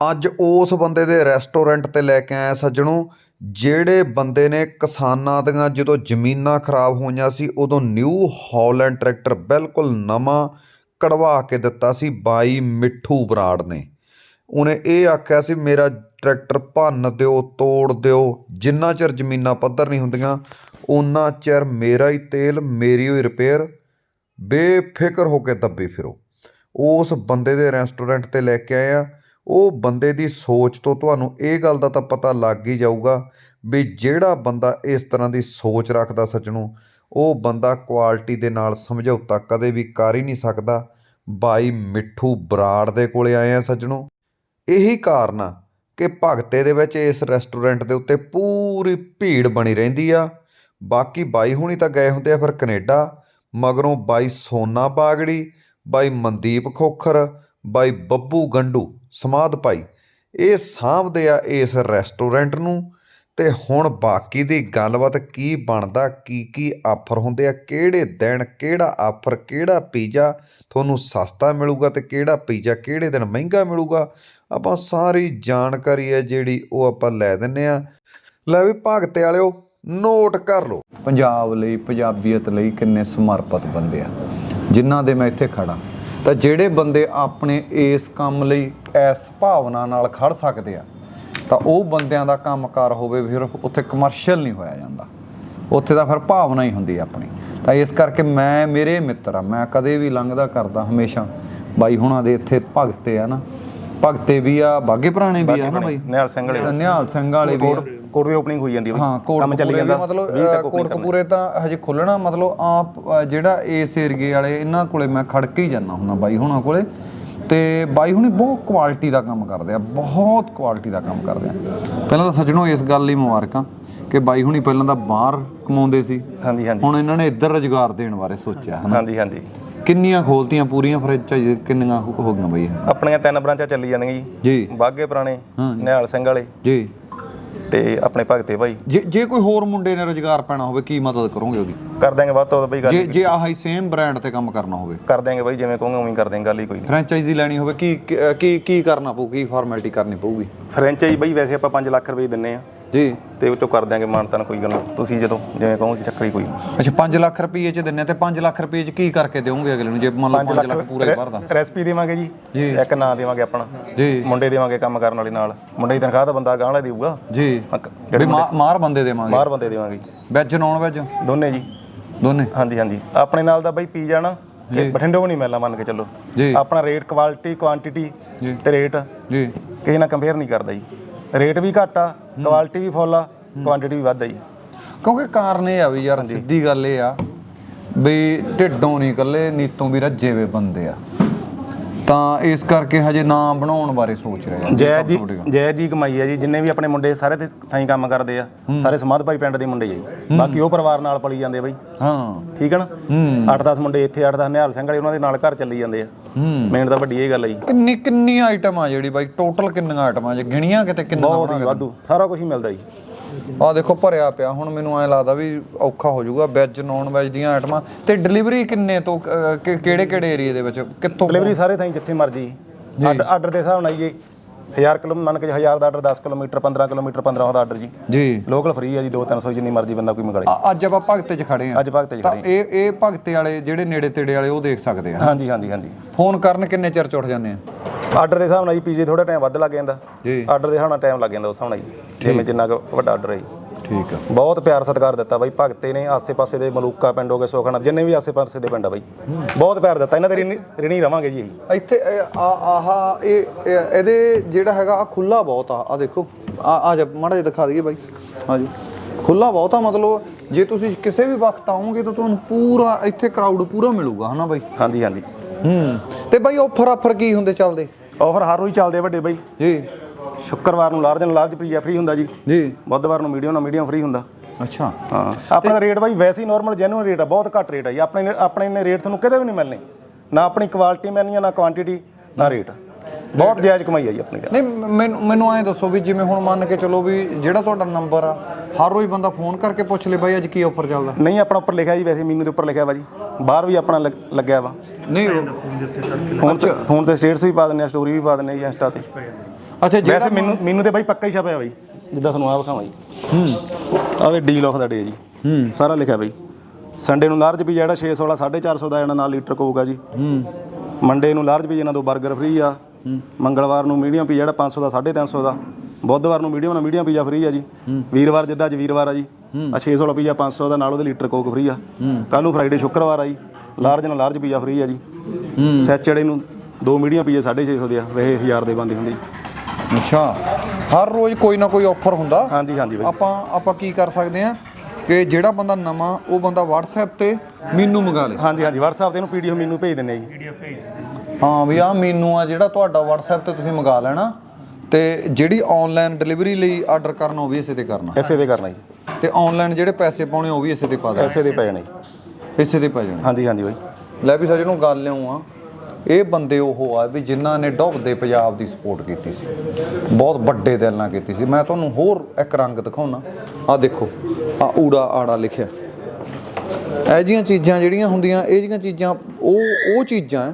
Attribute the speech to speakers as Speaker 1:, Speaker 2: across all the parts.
Speaker 1: ਅੱਜ ਉਸ ਬੰਦੇ ਦੇ ਰੈਸਟੋਰੈਂਟ ਤੇ ਲੈ ਕੇ ਆਇਆ ਸੱਜਣੋ, ਜਿਹੜੇ ਬੰਦੇ ਨੇ ਕਿਸਾਨਾਂ ਦੀਆਂ ਜਦੋਂ ਜ਼ਮੀਨਾਂ ਖਰਾਬ ਹੋਈਆਂ ਸੀ, ਉਦੋਂ ਨਿਊ ਹਾਲੈਂਡ ਟਰੈਕਟਰ ਬਿਲਕੁਲ ਨਵਾਂ ਕਢਵਾ ਕੇ ਦਿੱਤਾ ਸੀ ਬਾਈ ਮਿੱਠੂ ਬਰਾੜ ਨੇ। ਉਹਨੇ ਇਹ ਆਖਿਆ ਸੀ, ਮੇਰਾ ਟਰੈਕਟਰ ਭੰਨ ਦਿਓ, ਤੋੜ ਦਿਓ, ਜਿੰਨਾ ਚਿਰ ਜ਼ਮੀਨਾਂ ਪੱਧਰ ਨਹੀਂ ਹੁੰਦੀਆਂ ਉਨਾ ਚਿਰ ਮੇਰਾ ਹੀ ਤੇਲ, ਮੇਰੀ ਹੀ ਰਿਪੇਅਰ ਬੇਫਿਕਰ ਹੋ ਕੇ ਦੱਬੀ ਫਿਰੋ। ਉਸ ਬੰਦੇ ਦੇ ਰੈਸਟੋਰੈਂਟ ਤੇ ਲੈ ਕੇ ਆਏ ਆ ਉਹ ਬੰਦੇ ਦੀ ਸੋਚ ਤੋਂ ਤੁਹਾਨੂੰ ਇਹ ਗੱਲ ਦਾ ਤਾਂ ਪਤਾ ਲੱਗ ਹੀ ਜਾਊਗਾ ਵੀ ਜਿਹੜਾ ਬੰਦਾ ਇਸ ਤਰ੍ਹਾਂ ਦੀ ਸੋਚ ਰੱਖਦਾ ਸੱਜਣੋ, ਉਹ ਬੰਦਾ ਕੁਆਲਿਟੀ ਦੇ ਨਾਲ ਸਮਝੌਤਾ ਕਦੇ ਵੀ ਕਰ ਹੀ ਨਹੀਂ ਸਕਦਾ। ਬਾਈ ਮਿੱਠੂ ਬਰਾੜ ਦੇ ਕੋਲੇ ਆਏ ਆ ਸੱਜਣੋ। ਇਹੀ ਕਾਰਨ ਆ ਕਿ ਭਗਤੇ ਦੇ ਵਿੱਚ ਇਸ ਰੈਸਟੋਰੈਂਟ ਦੇ ਉੱਤੇ ਪੂਰੀ ਭੀੜ ਬਣੀ ਰਹਿੰਦੀ ਆ। ਬਾਕੀ ਬਾਈ ਹੁਣੀ ਤਾਂ ਗਏ ਹੁੰਦੇ ਆ ਫਿਰ ਕੈਨੇਡਾ, ਮਗਰੋਂ ਬਾਈ ਸੋਨਾ ਬਾਗੜੀ, ਬਾਈ ਮਨਦੀਪ ਖੋਖਰ, ਬਾਈ ਬੱਬੂ ਗੰਡੂ। ਸਮਾਧ ਭਾਈ ਇਹ ਸਾਂਭਦੇ ਆ ਇਸ ਰੈਸਟੋਰੈਂਟ ਨੂੰ ਤੇ ਹੁਣ ਬਾਕੀ ਦੀ ਗੱਲਬਾਤ ਕੀ ਬਣਦਾ, ਕੀ ਕੀ ਆਫਰ ਹੁੰਦੇ ਆ, ਕਿਹੜੇ ਦਿਨ, ਕਿਹੜਾ ਆਫਰ, ਕਿਹੜਾ ਪੀਜ਼ਾ ਤੁਹਾਨੂੰ ਸਸਤਾ ਮਿਲੂਗਾ ਤੇ ਕਿਹੜਾ ਪੀਜ਼ਾ ਕਿਹੜੇ ਦਿਨ ਮਹਿੰਗਾ ਮਿਲੂਗਾ, ਆਪਾਂ ਸਾਰੀ ਜਾਣਕਾਰੀ ਹੈ ਜਿਹੜੀ ਉਹ ਆਪਾਂ ਲੈ ਦਿੰਨੇ ਆ। ਲੈ ਵੀ ਭਗਤੇ ਵਾਲਿਓ ਨੋਟ ਕਰ ਲਓ।
Speaker 2: ਪੰਜਾਬ ਲਈ, ਪੰਜਾਬੀਅਤ ਲਈ ਕਿੰਨੇ ਸਮਰਪਿਤ ਬੰਦੇ ਆ। ਜਿਨ੍ਹਾਂ ਦੇ ਮੈਂ ਇੱਥੇ ਖੜਾ ਤਾਂ ਜਿਹੜੇ ਬੰਦੇ ਆਪਣੇ ਇਸ ਕੰਮ ਲਈ ਇਸ ਭਾਵਨਾ ਨਾਲ ਖੜ ਸਕਦੇ ਆ ਤਾਂ ਉਹ ਬੰਦਿਆਂ ਦਾ ਕੰਮਕਾਰ ਹੋਵੇ ਫਿਰ ਉੱਥੇ ਕਮਰਸ਼ੀਅਲ ਨਹੀਂ ਹੋਇਆ ਜਾਂਦਾ। ਉੱਥੇ ਤਾਂ ਫਿਰ ਭਾਵਨਾ ਹੀ ਹੁੰਦੀ ਆਪਣੀ। ਤਾਂ ਇਸ ਕਰਕੇ ਮੈਂ ਮੇਰੇ ਮਿੱਤਰ ਆ ਮੈਂ ਕਦੇ ਵੀ ਲੰਘਦਾ ਕਰਦਾ ਹਮੇਸ਼ਾ ਬਾਈ ਹੁਣਾਂ ਦੇ ਇੱਥੇ ਭਗਤੇ ਆ ਨਾ। ਭਗਤੇ ਵੀ ਆ ਬਾਗੇ ਪੁਰਾਣੇ ਵੀ ਆ ਨਾ ਬਾਈ?
Speaker 3: ਨਿਹਾਲ ਸਿੰਘ ਵਾਲੇ।
Speaker 2: ਨਿਹਾਲ ਸਿੰਘ ਵਾਲੇ ਵੀ ਆ।
Speaker 3: ਕੋਡ ਵੀ ਓਪਨਿੰਗ ਹੋਈ ਜਾਂਦੀ ਹੈ
Speaker 2: ਹਾਂ ਕੋਟਕਪੂਰੇ ਵੀ ਮਤਲਬ ਕੋਟਕਪੂਰੇ ਤਾਂ ਹਜੇ ਖੁੱਲਣਾ ਮਤਲਬ ਆਪ ਜਿਹੜਾ ਇਸ ਏਰੀਏ ਵਾਲੇ ਇਹਨਾਂ ਕੋਲੇ ਮੈਂ ਖੜ ਕੇ ਹੀ ਜਾਣਾ ਹੁੰਦਾ ਬਾਈ ਹੁਣਾਂ ਕੋਲੇ। ਤੇ ਬਾਈ ਹੁਣੀ ਬਹੁਤ ਕੁਆਲਿਟੀ ਦਾ ਕੰਮ ਕਰਦੇ ਆ ਬਹੁਤ ਕੁਆਲਿਟੀ ਦਾ ਕੰਮ ਕਰਦੇ ਆ। ਪਹਿਲਾਂ ਤਾਂ ਸੱਜਣੋ ਇਸ ਗੱਲ ਲਈ ਮੁਬਾਰਕਾਂ ਕਿ ਬਾਈ ਹੁਣੀ ਪਹਿਲਾਂ ਤਾਂ ਬਾਹਰ ਕਮਾਉਂਦੇ ਸੀ।
Speaker 3: ਹਾਂਜੀ ਹਾਂਜੀ।
Speaker 2: ਹੁਣ ਇਹਨਾਂ ਨੇ ਇੱਧਰ ਰੁਜ਼ਗਾਰ ਦੇਣ ਬਾਰੇ ਸੋਚਿਆ ਹਨਾ?
Speaker 3: ਹਾਂਜੀ ਹਾਂਜੀ।
Speaker 2: ਕਿੰਨੀਆਂ ਖੋਲਤੀਆਂ ਪੂਰੀਆਂ ਫਰੈਂਚਾਈਜ਼ ਕਿੰਨੀਆਂ ਹੋ ਗਈਆਂ ਬਾਈ?
Speaker 3: ਆਪਣੀਆਂ ਤਿੰਨ ਬ੍ਰਾਂਚਾਂ ਚੱਲੀ ਜਾਂਦੀਆਂ ਜੀ।
Speaker 2: ਜੀ।
Speaker 3: ਬਾਗੇ ਪੁਰਾਣੇ ਨਿਹਾਲ ਸਿੰਘ ਵਾਲੇ।
Speaker 2: ਜੀ।
Speaker 3: ਤੇ ਆਪਣੇ ਭਗਤੇ ਭਾਈ।
Speaker 2: ਜੇ ਜੇ ਕੋਈ ਹੋਰ ਮੁੰਡੇ ਨੇ ਰੁਜ਼ਗਾਰ ਪੈਣਾ ਹੋਵੇ ਕੀ ਮਦਦ ਕਰੋਗੇ ਉਹਦੀ?
Speaker 3: ਕਰ ਦਾਂਗੇ ਵੱਧ ਤੋਂ ਵੱਧ ਬਈ ਗੱਲ
Speaker 2: ਜੇ ਜੇ ਆਹੀ ਸੇਮ ਬ੍ਰਾਂਡ ਤੇ ਕੰਮ ਕਰਨਾ ਹੋਵੇ।
Speaker 3: ਕਰ ਦਾਂਗੇ ਬਾਈ ਜਿਵੇਂ ਕਹੋਗੇ ਉਵੇਂ ਹੀ ਕਰ ਦਾਂਗੇ ਗੱਲ ਹੀ ਕੋਈ ਨਹੀਂ।
Speaker 2: ਫਰੈਂਚਾਈਜ਼ੀ ਲੈਣੀ ਹੋਵੇ ਕੀ ਕੀ- ਕੀ ਕਰਨਾ ਪਊ ਕੀ ਫਾਰਮੈਲਿਟੀ ਕਰਨੀ ਪਊਗੀ?
Speaker 3: ਫਰੈਂਚਾਈਜ਼ ਬਾਈ ਵੈਸੇ ਆਪਾਂ 5 ਲੱਖ ਰੁਪਏ ਦਿੰਨੇ ਆ।
Speaker 2: ਜੀ।
Speaker 3: ਤੇ ਉਹ ਚੋਂ ਕਰ ਦਾਂਗੇ ਮਾਨਤਾਨ ਕੋਈ ਗੱਲ ਨਹੀਂ ਤੁਸੀਂ ਜਦੋਂ ਜਿਵੇਂ ਕਹੋਗੇ ਚੱਕਰੀ ਕੋਈ ਨਹੀਂ
Speaker 2: ਅੱਛਾ 5 ਲੱਖ ਰੁਪਏ ਚ ਦਿੰਨੇ ਤੇ 5 ਲੱਖ ਰੁਪਏ ਚ ਕੀ ਕਰਕੇ ਦਿਓਗੇ ਅਗਲੇ ਨੂੰ? ਜੇ ਮੰਨ ਲਓ 5 ਲੱਖ ਪੂਰਾ ਹੀ ਭਰਦਾ।
Speaker 3: ਰੈਸਪੀ ਦੇਵਾਂਗੇ ਜੀ। ਇੱਕ ਨਾਂ ਦੇਵਾਂਗੇ ਆਪਣਾ।
Speaker 2: ਜੀ।
Speaker 3: ਮੁੰਡੇ ਦੇਵਾਂਗੇ ਕੰਮ ਕਰਨ ਵਾਲੇ ਨਾਲ। ਮੁੰਡੇ ਦੀ ਤਨਖਾਹ ਤਾਂ ਬੰਦਾ ਗਾਂਹ ਵਾਲਾ ਦੇਊਗਾ।
Speaker 2: ਜੀ।
Speaker 3: ਹੱਕ-
Speaker 2: ਵੀ
Speaker 3: ਜਿਹੜੇ
Speaker 2: ਮਾ- ਮਾਰ ਬੰਦੇ ਦੇਵਾਂਗੇ।
Speaker 3: ਬਾਹਰ ਬੰਦੇ ਦੇਵਾਂਗੇ
Speaker 2: ਵੈਜ ਨੌਨ ਵੈਜ?
Speaker 3: ਦੋਨੇ ਜੀ।
Speaker 2: ਦੋਨੇ?
Speaker 3: ਹਾਂਜੀ ਹਾਂਜੀ। ਆਪਣੇ ਨਾਲ ਦਾ ਬਾਈ ਪੀਜ਼ਾ ਨਾ ਕਿ ਬਠਿੰਡੋਂ ਵੀ ਨਹੀਂ ਮਿਲਣਾ ਮੰਨ ਕੇ ਚੱਲੋ।
Speaker 2: ਜੀ।
Speaker 3: ਆਪਣਾ ਰੇਟ ਕੁਆਲਿਟੀ ਕੁਆਂਟੀਟੀ
Speaker 2: ਜੀ।
Speaker 3: ਤੇ ਰੇਟ
Speaker 2: ਜੀ।
Speaker 3: ਕਿਸੇ ਨਾਲ ਕੰਪੇਅਰ ਨਹੀਂ ਕਰਦਾ ਜੀ। ਰੇਟ ਵੀ ਘੱਟ ਆ ਕੁਆਲਿਟੀ ਵੀ ਫੁੱਲ ਆ ਕੁਆਂਟੀਟੀ ਵੀ ਵੱਧ ਆ ਜੀ।
Speaker 2: ਕਿਉਂਕਿ ਕਾਰਨ ਇਹ ਆ ਵੀ ਯਾਰ ਸਿੱਧੀ ਗੱਲ ਇਹ ਆ ਵੀ ਢਿੱਡੋਂ ਨਹੀਂ ਇਕੱਲੇ ਨੀਤੋਂ ਵੀ ਰੱਜੇ ਵੇ ਬੰਦੇ ਆ। ਤਾਂ ਇਸ ਕਰਕੇ ਹਜੇ ਨਾਮ ਬਣਾਉਣ ਬਾਰੇ ਸੋਚ ਰਹੇ ਆ।
Speaker 3: ਜੈ ਜੀ। ਜੈ ਜੀ ਕਮਾਈ ਆ ਜੀ ਜਿੰਨੇ ਵੀ ਆਪਣੇ ਮੁੰਡੇ ਸਾਰੇ ਤੇ ਥਾਈ ਕੰਮ ਕਰਦੇ ਆ ਸਾਰੇ ਸਮਾਧ ਭਾਈ ਪਿੰਡ ਦੇ ਮੁੰਡੇ ਆ ਜੀ। ਬਾਕੀ ਉਹ ਪਰਿਵਾਰ ਨਾਲ ਪਲੀ ਜਾਂਦੇ ਬਾਈ।
Speaker 2: ਹਾਂ।
Speaker 3: ਠੀਕ ਹੈ। ਨਾ 8-10 ਮੁੰਡੇ ਇੱਥੇ 8-10 ਨਿਹਾਲ ਸਿੰਘ ਵਾਲੇ ਉਹਨਾਂ ਦੇ ਨਾਲ ਘਰ ਚੱਲੀ ਜਾਂਦੇ ਆ। ਮੇਨ ਤਾਂ ਵੱਡੀ ਇਹ ਗੱਲ ਆ ਜੀ।
Speaker 2: ਕਿੰਨੀ ਕਿੰਨੀ ਆਈਟਮ ਆ ਜਿਹੜੀ ਬਾਈ? ਟੋਟਲ ਕਿੰਨੀਆਂ ਆਈਟਮਾਂ ਜੇ ਗਿਣੀਆਂ ਕਿਤੇ ਕਿੰਨਾ
Speaker 3: ਬਹੁਤ ਹੀ ਵਾਧੂ। ਸਾਰਾ ਕੁਝ ਹੀ ਮਿਲਦਾ ਜੀ।
Speaker 2: ਆ ਦੇਖੋ ਭਰਿਆ ਪਿਆ। ਹੁਣ ਮੈਨੂੰ ਐ ਲੱਗਦਾ ਵੀ ਔਖਾ ਹੋ ਜਾਊਗਾ। ਵੈਜ ਨੌਨ ਵੈਜ ਦੀਆਂ ਆਈਟਮਾਂ ਤੇ ਡਿਲੀਵਰੀ ਕਿੰਨੇ ਤੋਂ ਕਿਹੜੇ ਕਿਹੜੇ ਏਰੀਆ ਦੇ ਵਿੱਚ? ਕਿੱਥੋਂ
Speaker 3: ਡਿਲੀਵਰੀ ਸਾਰੇ ਥਾਈ ਜਿੱਥੇ ਮਰਜ਼ੀ। ਆਰਡਰ ਦੇ ਹਿਸਾਬ ਨਾਲ ਜੀ 1000 ਕਿਲੋ ਮੰਨ ਕੇ 1000 ਦਾ ਆਰਡਰ 10 ਕਿਲੋਮੀਟਰ 15 ਕਿਲੋਮੀਟਰ 1500 ਦਾ ਆਰਡਰ ਜੀ।
Speaker 2: ਜੀ।
Speaker 3: ਲੋਕਲ ਫ੍ਰੀ ਆ ਜੀ 2-300 ਜਿੰਨੀ ਮਰਜ਼ੀ ਬੰਦਾ ਕੋਈ ਮੰਗਾ ਲੇ।
Speaker 2: ਅੱਜ ਆਪਾਂ ਭਗਤੇ 'ਚ ਖੜੇ ਆ
Speaker 3: ਅੱਜ ਭਗਤ ਜੀ
Speaker 2: ਤਾਂ ਇਹ ਇਹ ਭਗਤੇ ਵਾਲੇ ਜਿਹੜੇ ਨੇੜੇ ਤੇੜੇ ਵਾਲੇ ਉਹ ਦੇਖ ਸਕਦੇ ਆ।
Speaker 3: ਹਾਂਜੀ ਹਾਂਜੀ ਹਾਂਜੀ।
Speaker 2: ਫੋਨ ਕਰਨ ਕਿੰਨੇ ਚਿਰ ਚ ਉੱਠ ਜਾਂਦੇ ਆ?
Speaker 3: ਆਰਡਰ ਦੇ ਹਿਸਾਬ ਨਾਲ ਜੀ ਪੀਜੇ ਥੋੜਾ ਟਾਈਮ ਵੱਧ ਲੱਗ ਜਾਂਦਾ।
Speaker 2: ਜੀ।
Speaker 3: ਆਰਡਰ ਦੇ ਹਿਸਾਬ ਨਾਲ ਟਾਈਮ ਲੱਗ ਜਾਂਦਾ ਉਸ ਹਿਸਾਬ ਨਾਲ ਜੀ। ਜਿਵੇਂ ਜਿੰਨਾ ਕੁ ਵੱਡਾ ਆਰਡਰ ਹੈ ਜੀ।
Speaker 2: ਠੀਕ ਆ।
Speaker 3: ਬਹੁਤ ਪਿਆਰ ਸਤਿਕਾਰ ਦਿੱਤਾ ਬਾਈ ਭਗਤੇ ਨੇ ਆਸੇ-ਪਾਸੇ ਦੇ ਮਲੂਕਾ ਪਿੰਡ ਹੋ ਗਏ ਸੋਖਣਾ ਜਿੰਨੇ ਵੀ ਆਸੇ-ਪਾਸੇ ਦੇ ਪਿੰਡ ਆ ਬਾਈ। ਬਹੁਤ ਪਿਆਰ ਦਿੱਤਾ ਇਹਨਾਂ ਦੇ ਰਿਣੀ- ਰਿਣੀ ਰਵਾਂਗੇ ਜੀ ਅਸੀਂ
Speaker 2: ਇੱਥੇ ਇਹ ਆ ਆਹ ਇਹ ਇਹ- ਇਹਦੇ ਜਿਹੜਾ ਹੈਗਾ ਆ ਖੁੱਲਾ ਬਹੁਤ ਆ ਆ ਦੇਖੋ। ਆ ਆ ਜਾ ਮਾੜਾ ਜਿਹਾ ਦਿਖਾ ਦਈਏ ਬਾਈ। ਹਾਂਜੀ। ਖੁੱਲਾ ਬਹੁਤ ਆ ਮਤਲਬ ਜੇ ਤੁਸੀਂ ਕਿਸੇ ਵੀ ਵਕਤ ਆਓਗੇ ਤਾਂ ਤੁਹਾਨੂੰ ਪੂਰਾ ਇੱਥੇ ਕਰਾਊਡ ਪੂਰਾ ਮਿਲੂਗਾ ਹਨਾ ਬਾਈ?
Speaker 3: ਹਾਂਜੀ ਹਾਂਜੀ।
Speaker 2: ਹੂੰ। ਤੇ ਬਾਈ ਆਫਰ ਆਫਰ ਕੀ ਹੁੰਦੇ ਚੱਲਦੇ?
Speaker 3: ਆਫਰ ਹਰ ਰੋਜ਼ ਚੱਲਦੇ ਆ ਵੱਡੇ ਬਾਈ।
Speaker 2: ਜੀ।
Speaker 3: ਸ਼ੁੱਕਰਵਾਰ ਨੂੰ ਲਾਰਜ ਨਾਲ ਲਾਰਜ ਪੀਜਾ ਫ੍ਰੀ ਹੁੰਦਾ ਜੀ।
Speaker 2: ਜੀ।
Speaker 3: ਬੁੱਧਵਾਰ ਨੂੰ ਮੀਡੀਅਮ ਨਾਲ ਮੀਡੀਅਮ ਫ੍ਰੀ ਹੁੰਦਾ।
Speaker 2: ਅੱਛਾ।
Speaker 3: ਹਾਂ। ਆਪਣਾ ਰੇਟ ਬਾਈ ਵੈਸੇ ਹੀ ਨਾਰਮਲ ਜੈਨੂਇਨ ਰੇਟ ਆ ਬਹੁਤ ਘੱਟ ਰੇਟ ਆ ਜੀ। ਆਪਣੇ ਆਪਣੇ ਨੇ ਰੇਟ ਤੁਹਾਨੂੰ ਕਿਤੇ ਵੀ ਨਹੀਂ ਮਿਲਣੇ। ਨਾ ਆਪਣੀ ਕੁਆਲਿਟੀ ਮਿਲਣੀ ਆ ਨਾ ਕੁਆਂਟੀਟੀ ਨਾ ਰੇਟ ਬਹੁਤ ਜਾਇਜ਼ ਕਮਾਈ ਆ ਜੀ ਆਪਣੀ
Speaker 2: ਨਹੀਂ ਮੈਨੂੰ ਮੈਨੂੰ ਐਂ ਦੱਸੋ ਵੀ ਜਿਵੇਂ ਹੁਣ ਮੰਨ ਕੇ ਚਲੋ ਵੀ ਜਿਹੜਾ ਤੁਹਾਡਾ ਨੰਬਰ ਆ ਹਰ ਰੋਜ਼ ਬੰਦਾ ਫੋਨ ਕਰਕੇ ਪੁੱਛ ਲੇ ਬਾਈ ਅੱਜ ਕੀ ਆਫਰ ਚੱਲਦਾ?
Speaker 3: ਨਹੀਂ ਆਪਣਾ ਉੱਪਰ ਲਿਖਿਆ ਜੀ ਵੈਸੇ ਮੀਨੂ ਦੇ ਉੱਪਰ ਲਿਖਿਆ ਵਾ ਜੀ। ਬਾਹਰ ਵੀ ਆਪਣਾ ਲੱਗ- ਲੱਗਿਆ ਵਾ।
Speaker 2: ਨਹੀਂ
Speaker 3: ਫੋਨ ਤੇ ਫੋਨ ਤੇ ਸਟੇਟਸ ਵੀ ਪਾ ਦਿੰਦੇ ਆ ਸਟੋਰੀ ਵੀ ਪਾ ਦਿੰਦੇ ਆ ਜੀ ਇੰਸਟਾ ਤੇ।
Speaker 2: ਅੱਛਾ ਜਿਹੜਾ
Speaker 3: ਵੈਸੇ ਮੈਨੂੰ ਮੈਨੂੰ ਤੇ ਬਾਈ ਪੱਕਾ ਹੀ ਛਪਿਆ ਬਾਈ ਜਿੱਦਾਂ ਤੁਹਾਨੂੰ ਆ ਵਿਖਾਵਾਂ ਜੀ। ਹੂੰ। ਆਵੇ ਡੀਲ ਆਫ ਦਾ ਡੇ ਜੀ। ਹੂੰ। ਸਾਰਾ ਲਿਖਿਆ ਬਾਈ। ਸੰਡੇ ਨੂੰ ਲਾਰਜ ਪੀਜ਼ਾ ਜਿਹੜਾ 616 450 ਦਾ ਇਹਨਾਂ ਨਾਲ ਲੀਟਰ ਹੋਊਗਾ ਜੀ। ਹੂੰ। ਮੰਡੇ ਨੂੰ ਲਾਰਜ ਪੀਜ਼ਾ ਇਹਨਾਂ ਤੋਂ 버ਗਰ ਫ੍ਰੀ ਆ ਮੰਗਲਵਾਰ ਨੂੰ ਮੀਡੀਅਮ ਪੀਜ਼ਾ ਜਿਹੜਾ 500 ਦਾ 350 ਦਾ। ਬੁੱਧਵਾਰ ਨੂੰ ਮੀਡੀਅਮ ਨਾਲ ਮੀਡੀਅਮ ਪੀਜ਼ਾ ਫ੍ਰੀ ਆ ਜੀ। ਵੀਰਵਾਰ ਜਿੱਦਾਂ ਅੱਜ ਵੀਰਵਾਰ ਆ ਜੀ। ਆ 616 ਪੀਜ਼ਾ 500 ਦਾ ਨਾਲ ਉਹਦੇ ਲੀਟਰ ਕੋਕ ਫ੍ਰੀ ਆ। ਕੱਲ ਨੂੰ ਫਰਾਈਡੇ ਸ਼ੁੱਕਰਵਾਰ ਆ ਜੀ। ਲਾਰਜ ਨਾਲ ਲਾਰਜ ਪੀਜ਼ਾ ਫ੍ਰੀ ਆ ਜੀ। ਸੈਚਰਡੇ ਨੂੰ ਦੋ ਮੀਡੀਅਮ ਪੀਜ਼ਾ 650 ਦੇ ਆ। ਵੈਸੇ 1000 ਦੇ ਬੰਦੇ ਹੁੰਦੇ ਜੀ।
Speaker 2: ਅੱਛਾ ਹਰ ਰੋਜ਼ ਕੋਈ ਨਾ ਕੋਈ ਆਫਰ ਹੁੰਦਾ?
Speaker 3: ਹਾਂਜੀ ਹਾਂਜੀ ਬਾਈ
Speaker 2: ਆਪਾਂ ਆਪਾਂ ਕੀ ਕਰ ਸਕਦੇ ਆ ਕਿ ਜਿਹੜਾ ਬੰਦਾ ਨਵਾਂ ਉਹ ਬੰਦਾ WhatsApp ਤੇ ਮੀਨੂ ਮੰਗਾ ਲੇ।
Speaker 3: ਹਾਂਜੀ ਹਾਂਜੀ WhatsApp ਤੇ ਇਹਨੂੰ ਪੀਡੀਐਫ ਮੈਨੂੰ ਭੇਜ ਦਿੰਨੇ ਜੀ।
Speaker 2: ਹਾਂ ਵੀ ਆ ਮੀਨੂ ਆ ਜਿਹੜਾ ਤੁਹਾਡਾ WhatsApp ਤੇ ਤੁਸੀਂ ਮੰਗਾ ਲੈਣਾ ਤੇ ਜਿਹੜੀ ਆਨਲਾਈਨ ਡਿਲੀਵਰੀ ਲਈ ਆਰਡਰ ਕਰਨਾ ਉਹ ਵੀ ਇਸੇ ਤੇ ਕਰਨਾ।
Speaker 3: ਐਸੇ ਦੇ ਕਰਨਾ ਜੀ।
Speaker 2: ਤੇ ਆਨਲਾਈਨ ਜਿਹੜੇ ਪੈਸੇ ਪਾਉਣੇ ਉਹ ਵੀ ਇਸੇ ਤੇ ਪਾ ਦੇਣਾ।
Speaker 3: ਐਸੇ ਦੇ ਪੈ ਜਾਣੇ। ਜੀ
Speaker 2: ਇਸੇ ਤੇ ਪਾ ਜਾਣਾ।
Speaker 3: ਹਾਂਜੀ ਹਾਂਜੀ ਬਾਈ
Speaker 2: ਲੈ ਵੀ ਸੱਜਣੋਂ ਗੱਲ ਲਿਓ ਆ ਇਹ ਬੰਦੇ ਉਹ ਆ ਵੀ ਜਿਨ੍ਹਾਂ ਨੇ ਡੁੱਬਦੇ ਪੰਜਾਬ ਦੀ ਸਪੋਰਟ ਕੀਤੀ ਸੀ। ਬਹੁਤ ਵੱਡੇ ਦਿਲ ਨਾਲ ਕੀਤੀ ਸੀ। ਮੈਂ ਤੁਹਾਨੂੰ ਹੋਰ ਇੱਕ ਰੰਗ ਦਿਖਾਉਣਾ ਆ ਦੇਖੋ ਆ ਊੜਾ ਆੜਾ ਲਿਖਿਆ। ਇਹ ਜੀਆਂ ਚੀਜ਼ਾਂ ਜਿਹੜੀਆਂ ਹੁੰਦੀਆਂ, ਇਹ ਜੀਆਂ ਚੀਜ਼ਾਂ, ਉਹ ਉਹ ਚੀਜ਼ਾਂ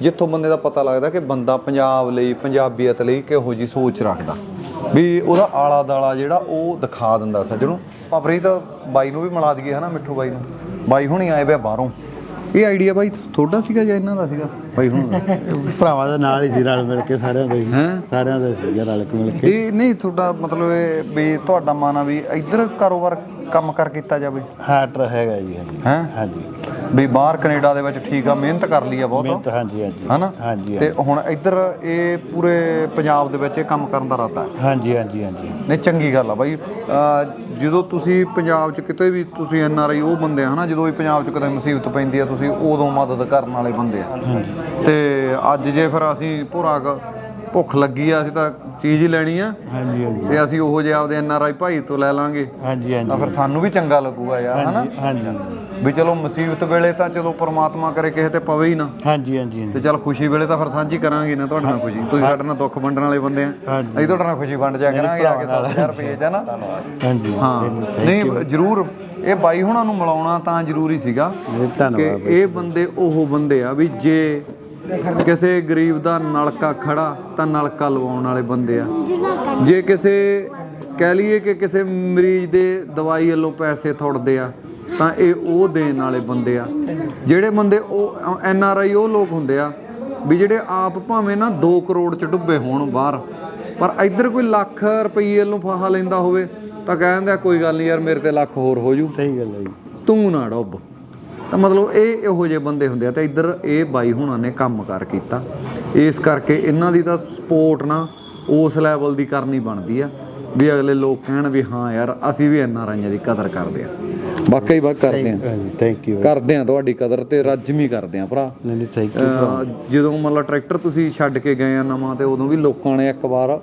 Speaker 2: ਜਿੱਥੋਂ ਬੰਦੇ ਦਾ ਪਤਾ ਲੱਗਦਾ ਕਿ ਬੰਦਾ ਪੰਜਾਬ ਲਈ, ਪੰਜਾਬੀਅਤ ਲਈ ਕਿਹੋ ਜੀ ਸੋਚ ਰੱਖਦਾ। ਵੀ ਉਹਦਾ ਆਲਾ ਦਾਲਾ ਜਿਹੜਾ ਉਹ ਦਿਖਾ ਦਿੰਦਾ ਸੱਜਣੋਂ। ਆਪਰੀ ਤਾਂ ਬਾਈ ਨੂੰ ਵੀ ਮਿਲਾ ਦਈਏ ਹਨਾ, ਮਿੱਠੂ ਬਾਈ ਨੂੰ। ਬਾਈ ਹੁਣੀ ਆਏ ਵੇ ਬਾਹਰੋਂ। ਇਹ ਆਈਡੀਆ ਬਾਈ ਤੁਹਾਡਾ ਸੀਗਾ ਜਾਂ ਇਹਨਾਂ ਦਾ ਸੀਗਾ? ਬਾਈ ਹੁਣ
Speaker 4: ਭਰਾਵਾਂ ਦੇ ਨਾਲ ਹੀ ਸੀ ਰਲ ਮਿਲ ਕੇ ਸਾਰਿਆਂ ਦਾ ਹੀ? ਸਾਰਿਆਂ ਦਾ ਸੀ ਰਲ ਕੇ ਮਿਲ ਕੇ।
Speaker 2: ਇਹ ਨਹੀਂ ਤੁਹਾਡਾ ਮਤਲਬ ਇਹ ਵੀ ਤੁਹਾਡਾ ਮਨ ਵੀ ਇੱਧਰ ਕਾਰੋਬਾਰ ਕੰਮ ਕਰ ਕੀਤਾ ਜਾਵੇ।
Speaker 4: ਹਾਰਟ ਹੈਗਾ ਜੀ ਹਾਂਜੀ? ਹਾਂਜੀ।
Speaker 2: ਵੀ ਬਾਹਰ ਕੈਨੇਡਾ ਦੇ ਵਿੱਚ ਠੀਕ ਆ ਮਿਹਨਤ ਕਰ ਲਈ ਆ ਬਹੁਤ।
Speaker 4: ਮਿਹਨਤ ਹਾਂਜੀ ਹਾਂਜੀ।
Speaker 2: ਹਨਾ?
Speaker 4: ਹਾਂਜੀ
Speaker 2: ਤੇ ਹੁਣ ਇੱਧਰ ਇਹ ਪੂਰੇ ਪੰਜਾਬ ਦੇ ਵਿੱਚ ਇਹ ਕੰਮ ਕਰਨ ਦਾ ਇਰਾਦਾ ਹੈ।
Speaker 4: ਹਾਂਜੀ ਹਾਂਜੀ ਹਾਂਜੀ।
Speaker 2: ਨਹੀਂ ਚੰਗੀ ਗੱਲ ਆ ਬਾਈ। ਜਦੋਂ ਤੁਸੀਂ ਪੰਜਾਬ 'ਚ ਕਿਤੇ ਵੀ ਤੁਸੀਂ ਐਨ ਆਰ ਆਈ ਉਹ ਬੰਦੇ ਆ ਹਨਾ ਜਦੋਂ ਵੀ ਪੰਜਾਬ 'ਚ ਕਦੇ ਮੁਸੀਬਤ ਪੈਂਦੀ ਆ ਤੁਸੀਂ ਉਦੋਂ ਮਦਦ ਕਰਨ ਵਾਲੇ ਬੰਦੇ ਆ। ਤੇ ਅੱਜ ਜੇ ਫਿਰ ਅਸੀਂ ਭੋਰਾ ਭੁੱਖ ਲੱਗੀ ਆ ਅਸੀਂ ਤਾਂ ਚੀਜ਼ ਹੀ ਲੈਣੀ ਆ।
Speaker 4: ਹਾਂਜੀ ਹਾਂਜੀ।
Speaker 2: ਤੇ ਅਸੀਂ ਉਹੋ ਜਿਹੇ ਆਪਦੇ ਐਨ ਆਰ ਆਈ ਭਾਈ ਤੋਂ ਲੈ ਲਾਂਗੇ।
Speaker 4: ਹਾਂਜੀ
Speaker 2: ਤਾਂ
Speaker 4: ਹਾਂਜੀ
Speaker 2: ਫਿਰ ਸਾਨੂੰ ਵੀ ਚੰਗਾ ਲੱਗੂਗਾ ਯਾਰ ਹਨਾ?
Speaker 4: ਹਾਂਜੀ ਹਾਂਜੀ।
Speaker 2: ਵੀ ਚਲੋ ਮੁਸੀਬਤ ਵੇਲੇ ਤਾਂ ਚਲੋ ਪ੍ਰਮਾਤਮਾ ਕਰੇ ਕਿਸੇ ਤੇ ਪਵੇ ਹੀ ਨਾ।
Speaker 4: ਹਾਂਜੀ ਹਾਂਜੀ
Speaker 2: ਤੇ ਚਲ ਖੁਸ਼ੀ ਵੇਲੇ ਤਾਂ ਫਿਰ ਸਾਂਝੀ ਕਰਾਂਗੇ ਨਾ ਤੁਹਾਡੇ ਨਾਲ ਖੁਸ਼ੀ। ਤੁਸੀਂ ਸਾਡੇ ਨਾਲ ਦੁੱਖ ਵੰਡਣ ਵਾਲੇ ਬੰਦੇ ਆ। ਅਸੀਂ ਤੁਹਾਡੇ ਨਾਲ ਖੁਸ਼ੀ ਵੰਡ ਜਾ ਕਰਾਂਗੇ ਆ ਕੇ 7000 ਰੁਪਏ ਚ ਨਾ?
Speaker 4: ਹਾਂਜੀ
Speaker 2: ਹਾਂ। ਨਹੀਂ। ਜਰੂਰ। ਇਹ ਬਾਈ ਹੁਣਾਂ ਨੂੰ ਮਿਲਾਉਣਾ ਤਾਂ ਜ਼ਰੂਰੀ ਸੀਗਾ ਕਿ। ਇਹ ਬੰਦੇ ਉਹ ਬੰਦੇ ਆ ਵੀ ਜੇ ਕਿਸੇ ਗਰੀਬ ਦਾ ਨਲਕਾ ਖੜਾ ਤਾਂ ਨਲਕਾ ਲਵਾਉਣ ਵਾਲੇ ਬੰਦੇ ਆ। ਜੇ ਕਿਸੇ ਕਹਿ ਲਈਏ ਕਿ ਕਿਸੇ ਮਰੀਜ਼ ਦੇ ਦਵਾਈ ਵੱਲੋਂ ਪੈਸੇ ਥੁੜਦੇ ਆ ਤਾਂ ਇਹ ਉਹ ਦੇਣ ਵਾਲੇ ਬੰਦੇ ਆ। ਜਿਹੜੇ ਬੰਦੇ ਉਹ ਐਨ ਆਰ ਆਈ ਉਹ ਲੋਕ ਹੁੰਦੇ ਆ ਵੀ ਜਿਹੜੇ ਆਪ ਭਾਵੇਂ ਨਾ 2 ਕਰੋੜ ਚ ਡੁੱਬੇ ਹੋਣ ਬਾਹਰ ਪਰ ਇੱਧਰ ਕੋਈ ਲੱਖ ਰੁਪਈਏ ਵੱਲੋਂ ਫਾਹਾ ਲੈਂਦਾ ਹੋਵੇ ਤਾਂ ਕਹਿੰਦੇ ਕੋਈ ਗੱਲ ਨਹੀਂ ਯਾਰ ਮੇਰੇ ਤੇ ਲੱਖ ਹੋਰ ਹੋ ਜੂ।
Speaker 4: ਸਹੀ ਗੱਲ ਹੈ ਜੀ।
Speaker 2: ਤੂੰ ਨਾ ਡੁੱਬ। ਤਾਂ ਮਤਲਬ ਇਹ ਇਹੋ ਜਿਹੇ ਬੰਦੇ ਹੁੰਦੇ ਆ ਤਾਂ ਇੱਧਰ ਇਹ ਬਾਈ ਹੁਣਾਂ ਨੇ ਕੰਮ ਕਰ ਕੀਤਾ। ਇਸ ਕਰਕੇ ਇਹਨਾਂ ਦੀ ਤਾਂ ਸਪੋਰਟ ਨਾ ਉਸ ਲੈਵਲ ਦੀ ਕਰਨੀ ਬਣਦੀ ਆ ਵੀ ਅਗਲੇ ਲੋਕ ਕਹਿਣ ਵੀ ਹਾਂ ਯਾਰ ਅਸੀਂ ਵੀ ਐਨ ਆਰ ਆਈਆਂ ਦੀ ਕਦਰ ਕਰਦੇ ਆ। ਵਾਕਈ ਬਾ ਕਰਦੇ ਆ
Speaker 4: ਥੈਂਕ ਯੂ
Speaker 2: ਕਰਦੇ ਆ ਤੁਹਾਡੀ ਕਦਰ ਤੇ ਰੱਜਮੀ ਕਰਦੇ ਆ ਭਰਾ।
Speaker 4: ਨਹੀਂ ਨਹੀਂ ਥੈਂਕ ਯੂ
Speaker 2: ਜਦੋਂ ਮਤਲਬ ਟਰੈਕਟਰ ਤੁਸੀਂ ਛੱਡ ਕੇ ਗਏ ਆ ਨਵਾਂ ਤੇ ਉਦੋਂ ਵੀ ਲੋਕਾਂ ਨੇ ਇੱਕ ਵਾਰ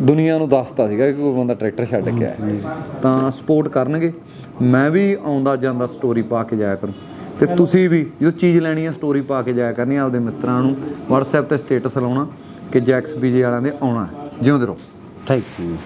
Speaker 2: ਦੁਨੀਆ ਨੂੰ ਦੱਸਤਾ ਸੀਗਾ ਕਿ ਕੋਈ ਬੰਦਾ ਟਰੈਕਟਰ ਛੱਡ ਕੇ ਆਇਆ। ਤਾਂ ਸਪੋਰਟ ਕਰਨਗੇ। ਮੈਂ ਵੀ ਆਉਂਦਾ ਜਾਂਦਾ ਸਟੋਰੀ ਪਾ ਕੇ ਜਾਇਆ ਕਰੂੰ। ਤੇ ਤੁਸੀਂ ਵੀ ਜਦੋਂ ਚੀਜ਼ ਲੈਣੀ ਆ ਸਟੋਰੀ ਪਾ ਕੇ ਜਾਇਆ ਕਰਨੀ ਆਪਦੇ ਮਿੱਤਰਾਂ ਨੂੰ। WhatsApp ਤੇ ਸਟੇਟਸ ਲਾਉਣਾ ਕਿ ਜੈਕਸ ਬੀਜੇ ਵਾਲਿਆਂ ਦੇ ਆਉਣਾ। ਜਿਉਂਦੇ ਰਹੋ।
Speaker 4: Thank you